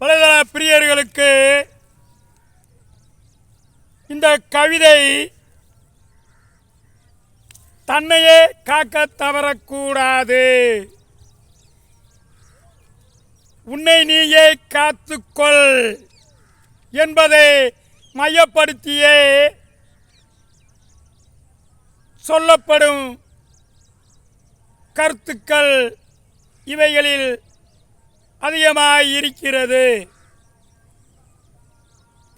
வலைதள பிரியர்களுக்கு இந்த கவிதை தன்னையே காக்க தவறக்கூடாது. உன்னை நீயே காத்துக்கொள் என்பதை மையப்படுத்தியே சொல்லப்படும் கருத்துக்கள் இவைகளில் அதிகமாக இருக்கிறது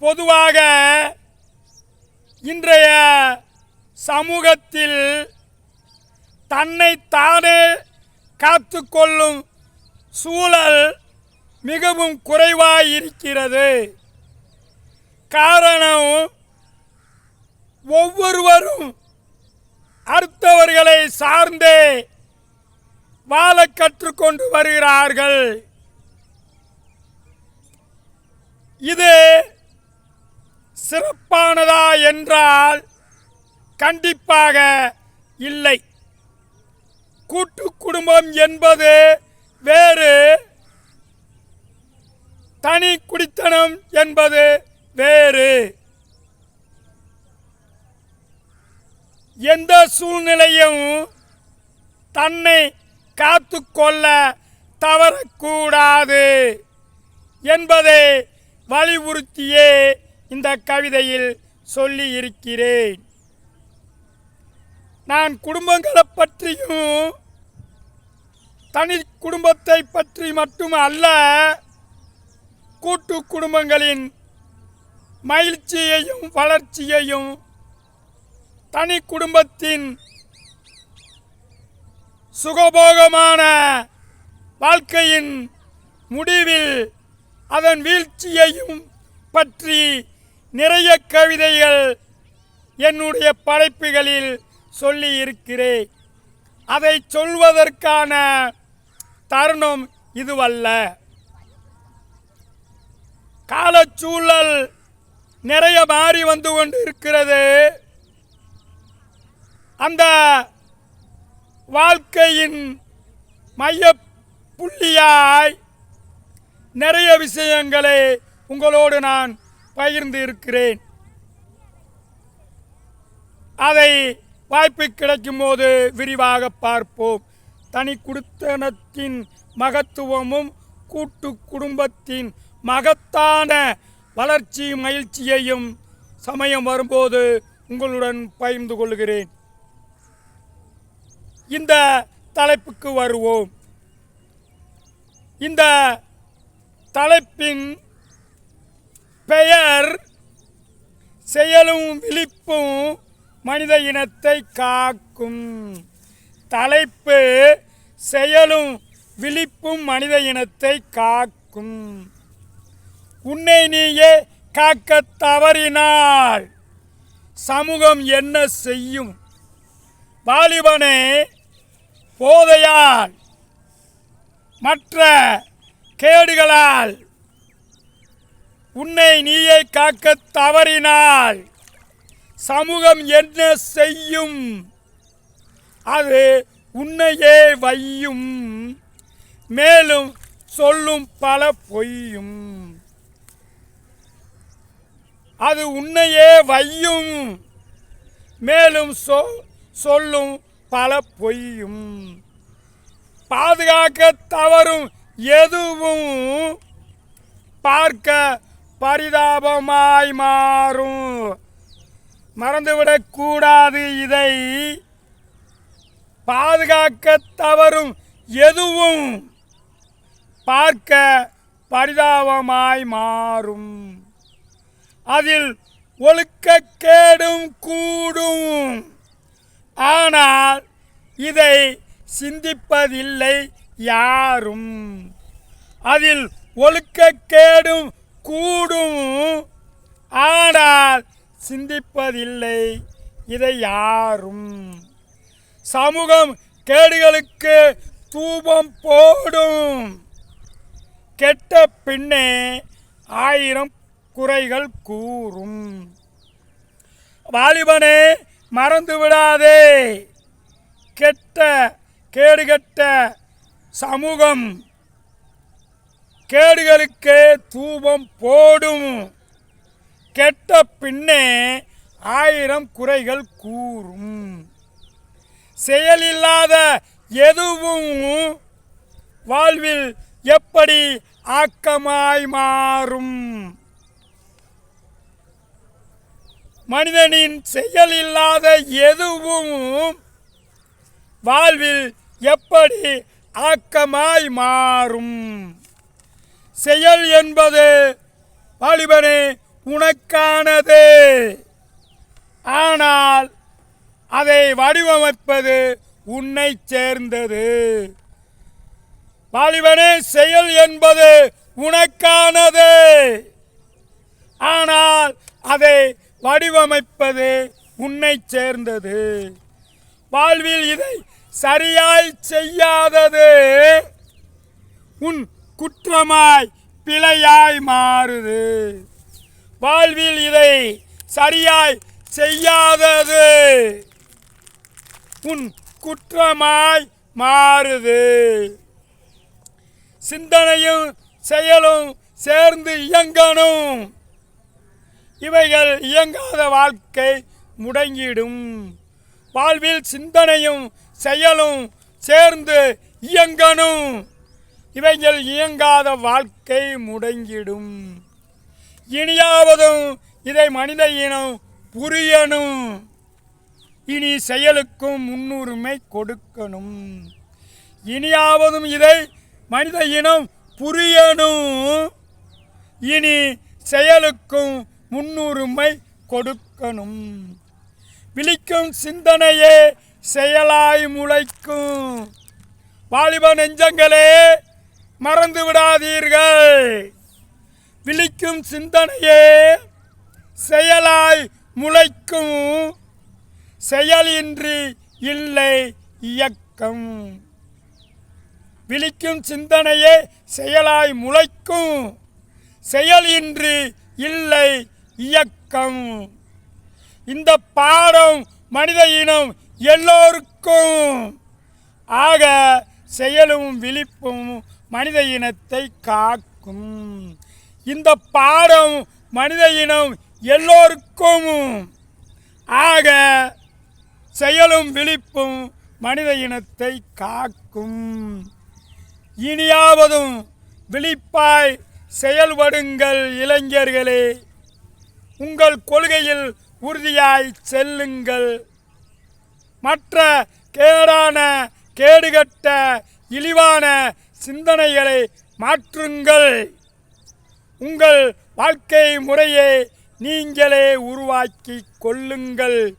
பொதுவாக இன்றைய சமூகத்தில் தன்னை தானே காத்துக்கொள்ளும் சூழல் மிகவும் குறைவாக இருக்கிறது காரணம் ஒவ்வொருவரும் அடுத்தவர்களை சார்ந்தே வாழ கற்றுக்கொண்டு வருகிறார்கள். இது சிறப்பானதா என்றால் கண்டிப்பாக இல்லை. கூட்டு குடும்பம் என்பது வேறு. தனி குடித்தனம் என்பது வேறு. எந்த சூழ்நிலையும் தன்னை காத்துக்கொள்ள தவறக்கூடாது என்பதை வலியுறுத்தியே இந்த கவிதையில் சொல்லி இருக்கிறேன் நான் குடும்பங்களை பற்றியும் தனி குடும்பத்தை பற்றி மட்டும் அல்ல கூட்டு குடும்பங்களின் மகிழ்ச்சியையும் வளர்ச்சியையும் தனி குடும்பத்தின் சுகபோகமான வாழ்க்கையின் முடிவில் அதன் வீழ்ச்சியையும் பற்றி நிறைய கவிதைகள் என்னுடைய படைப்புகளில் சொல்லி இருக்கிறேன் அதை சொல்வதற்கான தருணம் இதுவல்ல. காலச்சூழல் நிறைய மாறி வந்து கொண்டு இருக்கிறது அந்த வாழ்க்கையின் மைய புள்ளியாய் நிறைய விஷயங்களை உங்களோடு நான் பகிர்ந்து இருக்கிறேன். அதை வாய்ப்பு கிடைக்கும் போது விரிவாக பார்ப்போம். தனி குடித்தனத்தின் மகத்துவமும் கூட்டு குடும்பத்தின் மகத்தான வளர்ச்சி மகிழ்ச்சியையும் சமயம் வரும்போது உங்களுடன் பகிர்ந்து கொள்கிறேன். இந்த தலைப்புக்கு வருவோம். இந்த தலைப்பின் பெயர் செயலும் விழிப்பும் மனித இனத்தை காக்கும். தலைப்பு செயலும் விழிப்பும் மனித இனத்தை காக்கும். உன்னை நீயே காக்க தவறினால் சமூகம் என்ன செய்யும்? வாலிபனே போதையால் மற்ற கேடுகளால். உன்னை நீயே காக்க தவறினால். சமூகம் என்ன செய்யும்? அது உன்னையே வையும். மேலும் சொல்லும் பல பொய்யும். அது உன்னையே வையும். மேலும் சொ சொல்லும் பல பொய்யும். பாதுகாக்க தவறும் எதுவும் பார்க்க பரிதாபமாய் மாறும். மறந்துவிடக்கூடாது இதை. பாதுகாக்க தவறும் எதுவும் பார்க்க பரிதாபமாய் மாறும். அதில் ஒழுக்கக்கேடும் கூடும். ஆனால் இதை சிந்திப்பதில்லை. யாரும் அதில் ஒழுக்கக்கேடும் கூடும் ஆனால் சிந்திப்பதில்லை இதை யாரும். சமூகம் கேடுகளுக்கு தூபம் போடும். கெட்ட பின்னே ஆயிரம் குறைகள் கூறும். வாலிபனே மறந்து விடாதே கெட்ட கேடுகெட்ட சமூகம் கேடுகளுக்கே தூபம் போடும். கெட்ட பின்னே ஆயிரம் குறைகள் கூறும். செயலில்லாத எதுவும் வாழ்வில் எப்படி ஆக்கமாய் மாறும்? மனிதனின் செயல் இல்லாத எதுவும் வாழ்வில் எப்படி ஆக்கமாய் மாறும். செயல் என்பது வாலிபனே உனக்கானது. ஆனால் அதை வடிவமைப்பது உன்னை சேர்ந்தது. வாலிபனே செயல் என்பது உனக்கானது. ஆனால் அதை வடிவமைப்பது உன்னை சேர்ந்தது. வாழ்வில் இதை சரியாய் செய்யாதது உன் குற்றமாய் பிழையாய் மாறுது. வாழ்வில் இதை சரியாய் செய்யாதது உன் குற்றமாய் மாறுது. சிந்தனையும் செயலும் சேர்ந்து இயங்கணும். இவைகள் இயங்காத வாழ்க்கை முடங்கிடும். வாழ்வில் சிந்தனையும் செயலும் சேர்ந்து இயங்கணும். இவைகள் இயங்காத வாழ்க்கை முடங்கிடும். இனியாவதும் இதை மனித இனம் புரியணும். இனி செயலுக்கும் முன்னுரிமை கொடுக்கணும். இனியாவதும் இதை மனித இனம் புரியணும். இனி செயலுக்கும் முன்னுரிமை கொடுக்கணும். விழிக்கும் சிந்தனையே செயலாய் முளைக்கும். வாலிப நெஞ்சங்களே மறந்து விடாதீர்கள். விழிக்கும் சிந்தனையே செயலாய் முளைக்கும். செயலின்றி இல்லை இயக்கம். விழிக்கும் சிந்தனையே செயலாய் முளைக்கும். செயலின்றி இல்லை இயக்கம். இந்த பாடம் மனித இனம் எல்லோருக்கும் ஆக செயலும் விழிப்பும் மனித இனத்தை காக்கும். இந்த பாடம் மனித இனம் எல்லோருக்கும் ஆக செயலும் விழிப்பும் மனித இனத்தை காக்கும். இனியாவதும் விழிப்பாய் செயல்படுங்கள் இளைஞர்களே. உங்கள் கொள்கையில் உறுதியாய் செல்லுங்கள். மற்ற கேடான கேடுகட்ட இழிவான சிந்தனைகளை மாற்றுங்கள். உங்கள் வாழ்க்கை முறையை நீங்களே உருவாக்கி கொள்ளுங்கள்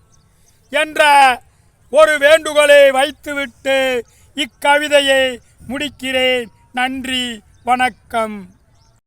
என்ற ஒரு வேண்டுகோளை வைத்துவிட்டு இக்கவிதையை முடிக்கிறேன். நன்றி வணக்கம்.